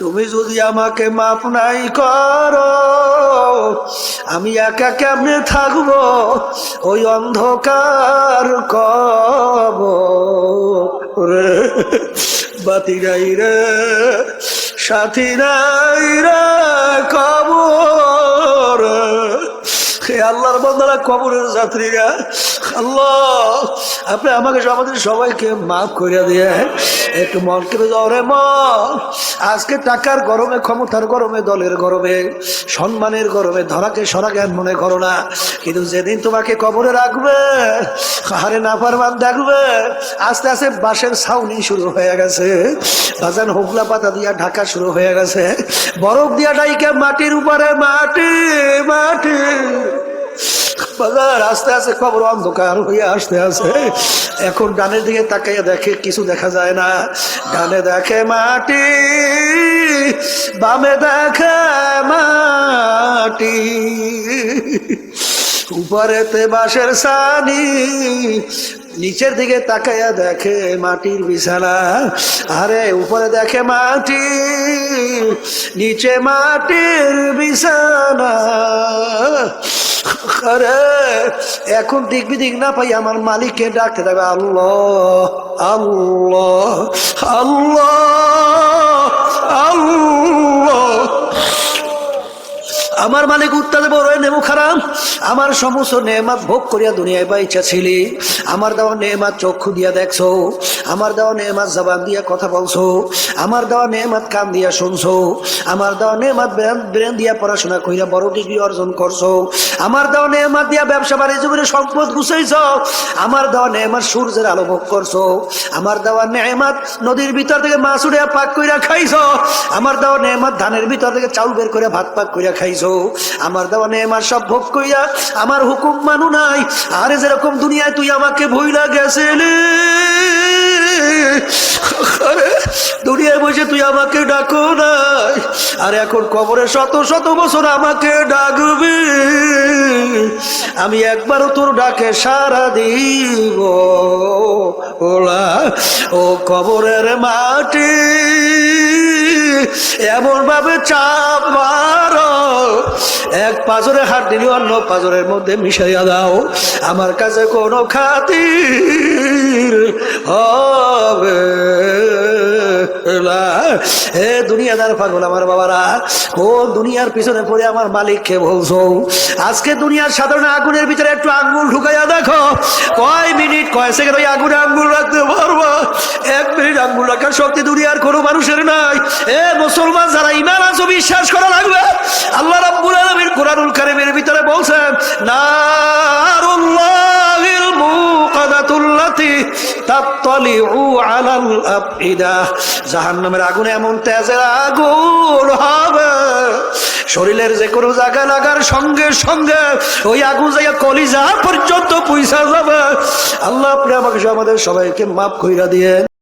তুমি যদি আমাকে মাপ নাই করো, আমি একা কেমনে থাকব? ওই অন্ধকার কব রে, বাতি নাই রে, সাথী নাই রে কবর আল্লাহর বন্দারা, কবরের যাত্রীরা আপনি আমাকে আমাদের সবাইকে মাফ করে দিয়ে একটু মন যাও রে মন আজকে টাকার গরমে, ক্ষমতার গরমে, দলের গরমে, সম্মানের গরমে, ধরাকে সরাকে আর মনে করো না। কিন্তু যেদিন তোমাকে কবরে রাখবে হারে না পারবান দেখবে, আস্তে আস্তে বাঁশের ছাউনি শুরু হয়ে গেছে। বাজান হোগলা পাতা দিয়া ঢাকা শুরু হয়ে গেছে। বরফ দিয়া ডাইকে মাটির উপরে মাটি মাটি। বাজার আস্তে আস্তে খবর, অন্ধকার হয়ে আসতে আসে এখন ডানের দিকে তাকাইয়া দেখে কিছু দেখা যায় না। ডানে দেখে মাটি, বামে দেখে মাটি। উপরেতে বাঁশের সানি, নিচের দিকে তাকাইয়া দেখে মাটির বিছানা। আরে, উপরে দেখে মাটি, নিচে মাটির বিছানা। আরে এখন দিক বিদিক না পাই আমার মালিককে ডাকতে থাকবে আল্লাহ আল্লাহ আল্লাহ আল্লাহ। আমার মালিক উত্তাদে বড় নেমু খারাপ আমার সমস্ত নেমাত ভোগ করিয়া দুনিয়ায় বাইচা ছিলি। আমার দেওয়া নেমাত চক্ষু দিয়া দেখছ। আমার দেওয়া নেমাত জবান দিয়া কথা বলছো। আমার দেওয়া নেমাত কান দিয়া শুনছো। আমার দেওয়া নেমাত ব্রেন দিয়া পড়াশোনা কইরা বড় ডিগ্রি অর্জন করছ। আমার দেওয়া নেমাত দিয়া ব্যবসা বাণিজ্য করে সম্পদ গুছাইছ। আমার দেওয়া নেমাত সূর্যের আলো ভোগ করছ। আমার দেওয়া নেমাত নদীর ভিতর থেকে মাছ উড়িয়া পাক কইরা খাইছ। আমার দেওয়া নেমাত ধানের ভিতর থেকে চাউল বের করে ভাত পাক কইরা খাইছো। আমার দেওয়া নেমার সব ভোগ কইয়া আমার হুকুম মানু নাই। আরে যেরকম দুনিয়ায় তুই আমাকে ভইলা আরে, দুনিয়ায় বসে তুই আমাকে ডাকো নাই। আর এখন কবরে শত শত বছর আমাকে ডাকবি। আমি একবারও তোর ডাকে সারা দিব। ওলা, ও কবরের মাটি এমন ভাবে চাপ এক পাজরে হাত দিলি অন্য পাজরের মধ্যে মিশাইয়া দাও। আমার কাছে কোনো খাতির হবে। হে দুনিয়াদার পাগল আমার বাবারা কোন দুনিয়ার পিছনে পড়ে আমার মালিককে আজকে দুনিয়ার সাধারণ আগুনের ভিতরে একটু আঙ্গুল ঢুকাইয়া দেখো। কয় মিনিট, কয় সেকেন্ড, ওই আগুনে আঙ্গুল রাখতে পারব? এক মিনিট, আঙ্গুল রাখার শক্তি দুনিয়ার কোনো মানুষের নাই। এ মুসলমান যারা ইমান আছো বিশ্বাস করা লাগবে। আল্লাহ কোরআনুল কারীমের ভিতরে বলছেন শরীরের যে কোনো জায়গায় লাগার সঙ্গে সঙ্গে ওই আগুন জায়গা কলিজা পর্যন্ত পয়সা যাবে। আল্লাহ আপনি আমাকে আমাদের সবাইকে মাফ কইরা দিয়ে